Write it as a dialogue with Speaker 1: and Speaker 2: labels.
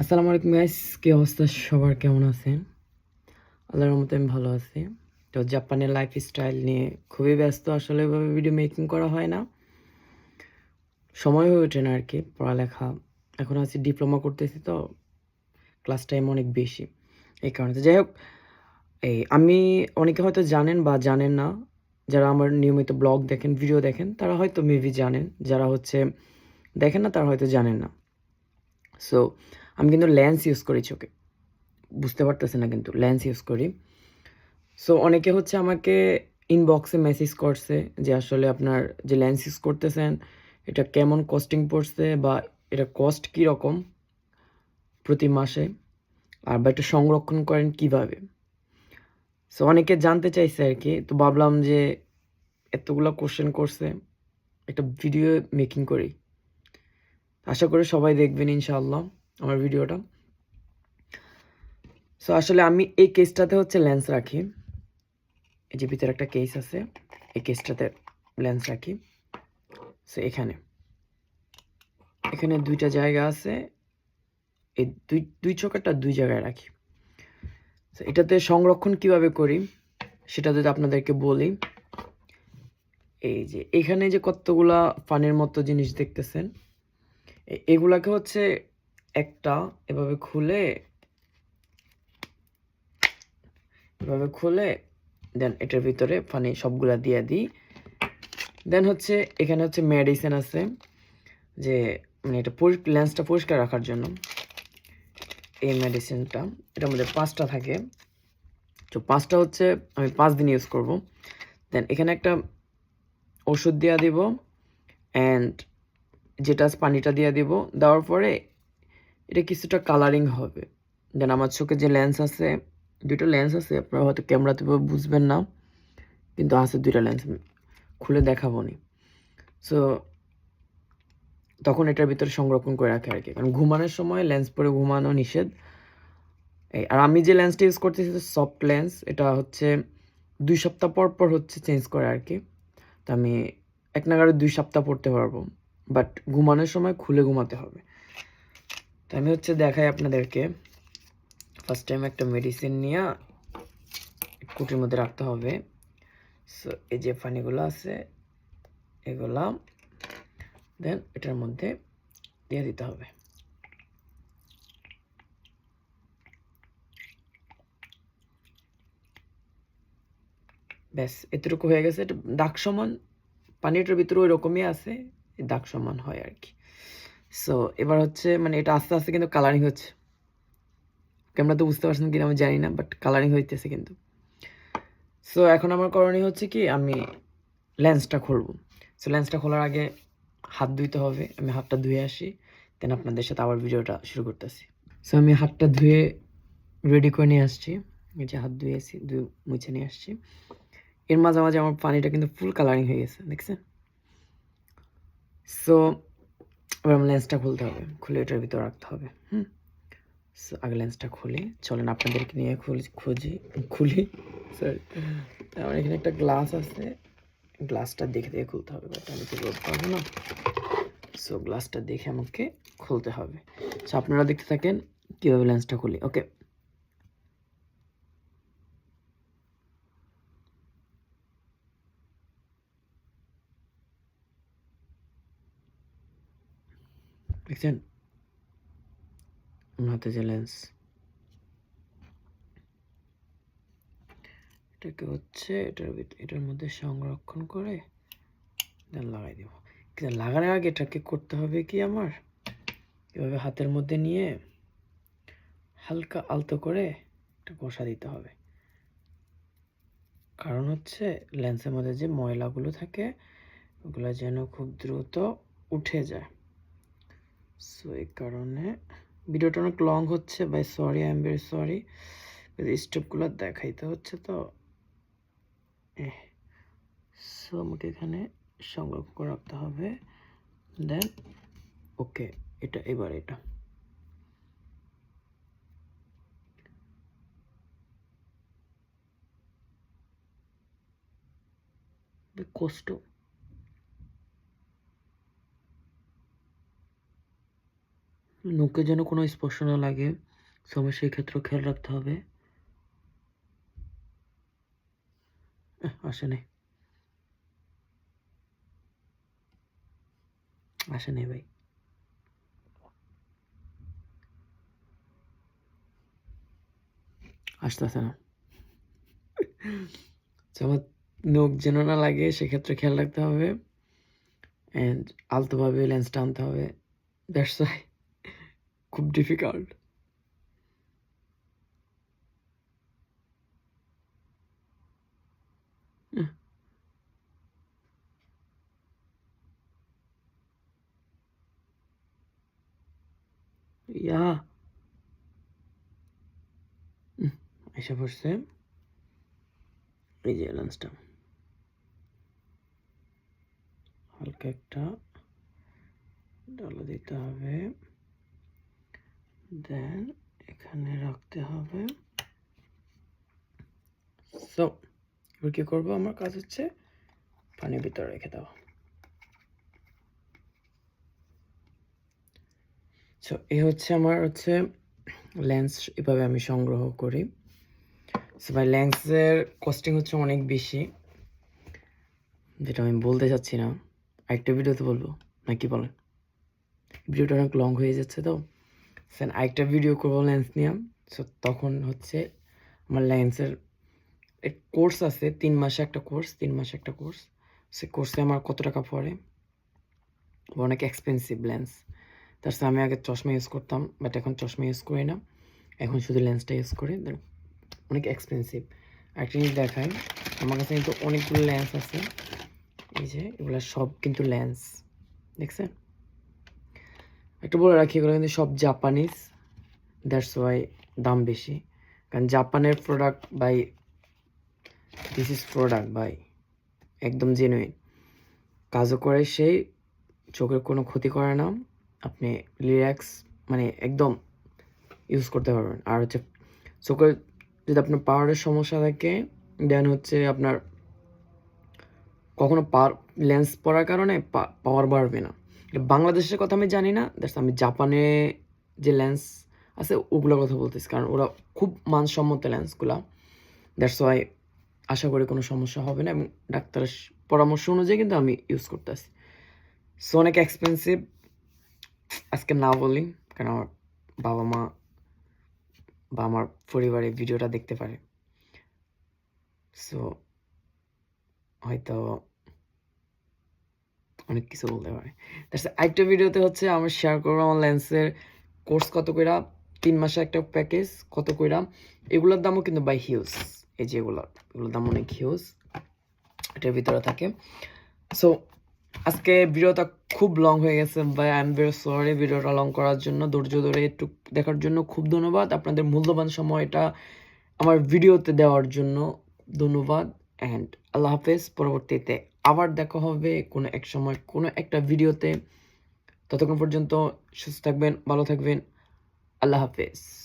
Speaker 1: আসসালামু আলাইকুম গাইস কি অবস্থা? সবার কেমন আছেন? আল্লাহর রহমতে আমি ভালো আছি। তো জাপানের লাইফ স্টাইল নিয়ে খুবই ব্যস্ত, আসলে এভাবে ভিডিও মেকিং করা হয় না। সময় হয়ে ওঠে না আর কি পড়ালেখা। এখন আছি ডিপ্লোমা করতেছি তো ক্লাস টাইম অনেক বেশি। এই কারণে। যাই হোক, এই আমি, অনেকে হয়তো জানেন বা জানেন না, যারা আমার নিয়মিত ব্লগ দেখেন ভিডিও দেখেন, তারা হয়তো মেবি জানেন। যারা হচ্ছে দেখেন না, তারা হয়তো জানেন না। সো আমি কিন্তু লেন্স ইউজ করি চোখে। বুঝতে পারতেছে না কিন্তু লেন্স ইউজ করি। সো অনেকে হচ্ছে আমাকে ইনবক্সে মেসেজ করছে যে আসলে আপনার যে লেন্স ইউজ করতেছেন, এটা কেমন কস্টিং পড়ছে বা এটা কস্ট কী রকম প্রতি মাসে, আর বা এটা সংরক্ষণ করেন কীভাবে? সো অনেকে জানতে চাইছে আর কি তো ভাবলাম যে এতগুলো কোশ্চেন করছে, একটা ভিডিও মেকিং করি। আশা করি সবাই দেখবেন ইনশাআল্লাহ। আমার ভিডিওটা। সো আসলে আমি এই কেসটাতে হচ্ছে লেন্স রাখি। এই যে ভিতরে একটা কেস আছে, এই কেসটাতে লেন্স রাখি। সো এখানে। এখানে দুইটা জায়গা আছে, এই দুই দুই চোখাটা দুই জায়গায় রাখি। তো এটাতে সংরক্ষণ কীভাবে করি, সেটা যদি আপনাদেরকে বলি। এই যে, এখানে যে কতগুলা ফানের মতো জিনিস দেখতেছেন এগুলাকে হচ্ছে একটা, এভাবে খুলে এভাবে খুলে, দেন এটার ভিতরে পানি সবগুলা দিয়ে দিই। দেন হচ্ছে, এখানে হচ্ছে মেডিসিন আছে, যে মানে এটা লেন্সটা পরিষ্কার রাখার জন্য। এই মেডিসিনটা এটার মধ্যে পাঁচটা থাকে। তো পাঁচটা হচ্ছে আমি পাঁচ দিন ইউজ করব। দেন এখানে একটা ওষুধ দেওয়া দিব অ্যান্ড যেটা পানিটা দিয়ে দিব। দেওয়ার পরে এটা কিছুটা কালারিং হবে। দেন আমার চোখে যে লেন্স আছে দুটো লেন্স আছে, আপনারা হয়তো ক্যামেরাতে বুঝবেন না, কিন্তু আছে দুইটা লেন্স খুলে দেখাবো নি। সো তখন এটার ভিতরে সংরক্ষণ করে রাখে আর কি কারণ ঘুমানোর সময় লেন্স পরে ঘুমানো নিষেধ। এই, আর আমি যে লেন্সটা ইউজ করতেছি সফট লেন্স এটা হচ্ছে দুই সপ্তাহ পর পর হচ্ছে চেঞ্জ করে আর কি তো আমি এক নাগারে দুই সপ্তাহ পড়তে পারব। বাট ঘুমানোর সময় খুলে ঘুমাতে হবে। তো আমি হচ্ছে দেখাই আপনাদেরকে। ফার্স্ট টাইম একটা মেডিসিন নিয়ে কুটির মধ্যে রাখতে হবে। সো এই যে পানিগুলো আছে, এগুলা দেন এটার মধ্যে দিয়ে দিতে হবে। ব্যাস, এতটুকু হয়ে গেছে। দাগ সমান, পানিটার ভিতরে ওই রকমই আছে দাগ সমান হয় আর কি। সো এবার হচ্ছে মানে এটা আস্তে আস্তে কিন্তু কালারিং হচ্ছে। ক্যামেরা তো বুঝতে পারছেন কিনা, আমি জানি না বাট কালারিং হইতেছে কিন্তু। সো এখন আমার করণীয় হচ্ছে কি, আমি লেন্সটা খুলবো। সো লেন্সটা খোলার আগে হাত ধুইতে হবে, আমি হাতটা ধুয়ে আসি দেন আপনাদের সাথে আবার ভিডিওটা শুরু করতেছি। সো আমি হাতটা ধুয়ে রেডি করে নিয়ে আসছি। এই যে হাত ধুয়ে আসি, ধুয়ে মুছে নিয়ে আসছি। এর মাঝে মাঝে আমার পানিটা কিন্তু ফুল কালারিং হয়ে গেছে, দেখছেন? সো এবার আমার লেন্সটা খুলতে হবে। খুলে ওটার ভিতর রাখতে হবে, হুম? সো আগে লেন্সটা খুলে। চলেন আপনাদেরকে নিয়ে খুলি, খুঁজি, খুলি। সরি আমার এখানে একটা গ্লাস আছে। গ্লাসটা দেখে দেখে খুলতে হবে বাট আমি তো রোদ পাবো না। সো গ্লাসটা দেখে আমাকে খুলতে হবে। সো আপনারা দেখতে থাকেন কীভাবে লেন্সটা খুলি। ওকে দেখছেন আমার হাতে যে লেন্স এটাকে হচ্ছে, এটার এটার মধ্যে সংরক্ষণ করে লাগাই দিব। লাগানোর আগে এটাকে করতে হবে কি আমার? এভাবে হাতের মধ্যে নিয়ে হালকা আলতো করে এটা বসা দিতে হবে। কারণ হচ্ছে লেন্সের মধ্যে যে ময়লাগুলো থাকে, ওগুলো যেন খুব দ্রুত উঠে যায়। সো এই কারণে ভিডিওটা অনেক লং হচ্ছে by sorry I am very sorry স্টেপগুলো দেখাইতে হচ্ছে তো। সো আমাকে এখানে সংরক্ষণ করে রাখতে হবে। দেন ওকে এটা, এবার এটা। কষ্ট নোকে যেন কোনো স্পর্শ না লাগে, সবাই সেই ক্ষেত্রে খেয়াল রাখতে হবে। আসে নেই। আসে নেই ভাই। আসতে আসতেছে না। আমার নখ যেন না লাগে, সেক্ষেত্রে খেয়াল রাখতে হবে। অ্যান্ড আলতোভাবে লেন্সটা আনতে হবে। দ্যাটস ওয়াই খুব ডিফিকাল্ট ইয়া এসে পড়ছে। এই যে লেন্সটা হালকা একটা ডালা দিতে হবে। দেন এখানে রাখতে হবে। সো এবার কি করব? আমার কাজ হচ্ছে পানির ভিতরে রেখে দেওয়া। সো এই হচ্ছে আমার হচ্ছে লেন্স এভাবে আমি সংগ্রহ করি। সো ভাই লেন্সের কস্টিং হচ্ছে অনেক বেশি, যেটা আমি বলতে চাচ্ছি না। আরেকটা ভিডিওতে বলব, নাকি বলেন? ভিডিওটা অনেক লং হয়ে যাচ্ছে তো। সেন আরেকটা ভিডিও করব লেন্স নিয়ে। সো তখন হচ্ছে আমার লেন্সের কোর্স আছে, তিন মাসে একটা কোর্স তিন মাসে একটা কোর্স সে কোর্সে আমার কত টাকা পড়ে? অনেক এক্সপেন্সিভ লেন্স তার সাথে আমি আগে চশমা ইউজ করতাম বাট এখন চশমা ইউজ করি না। এখন শুধু লেন্সটা ইউজ করি। অনেক এক্সপেন্সিভ একটা জিনিস দেখাই, আমার কাছে কিন্তু অনেকগুলো লেন্স আছে। এই যে, এগুলো সব কিন্তু লেন্স দেখছেন? একটু বলে রাখি, এগুলো কিন্তু সব জাপানিজ দ্যাটস ওয়াই দাম বেশি। কারণ জাপানের প্রোডাক্ট বাই দিস ইজ প্রোডাক্ট বাই একদম জেনুইন কাজও করে সেই চোখের কোনো ক্ষতি করে না। আপনি রিল্যাক্স মানে একদম ইউজ করতে পারবেন। আর হচ্ছে, চোখের যদি আপনার পাওয়ারের সমস্যা থাকে দেন হচ্ছে আপনার কখনো পাওয়ার লেন্স পড়ার কারণে পাওয়ার বাড়বে না। বাংলাদেশের কথা আমি জানি না দ্যাটস আমি জাপানে যে লেন্স আছে, ওগুলোর কথা বলতেছি। কারণ ওরা খুব মানসম্মত লেন্সগুলা দ্যাটস ওয়াই আশা করি কোনো সমস্যা হবে না এবং ডাক্তারের পরামর্শ অনুযায়ী কিন্তু আমি ইউজ করতে করতেছি। সো অনেক এক্সপেন্সিভ আজকে না বলি, কারণ আমার বাবা মা বা আমার পরিবারে ভিডিওটা দেখতে পারে। সো হয়তো অনেক কিছু বলতে পারে। তার আরেকটা ভিডিওতে হচ্ছে আমি শেয়ার করব আমার লেন্সের কোর্স কত কইরা, তিন মাসে একটা প্যাকেজ কত কইরা, এগুলোর দামও কিন্তু বাই হিউজ এই যে এগুলোর এগুলোর দাম অনেক হিউজ এটার ভিতরে থাকে। সো আজকে ভিডিওটা খুব লং হয়ে গেছে বাই আই এম ভেরি সরি ভিডিওটা লং করার জন্য, ধৈর্য ধরে একটু দেখার জন্য খুব ধন্যবাদ। আপনাদের মূল্যবান সময়টা আমার ভিডিওতে দেওয়ার জন্য ধন্যবাদ অ্যান্ড আল্লাহ হাফেজ, পরবর্তীতে আবার দেখা হবে কোনো এক সময়, কোনো একটা ভিডিওতে। ততক্ষণ পর্যন্ত সুস্থ থাকবেন, ভালো থাকবেন। আল্লাহ হাফেজ।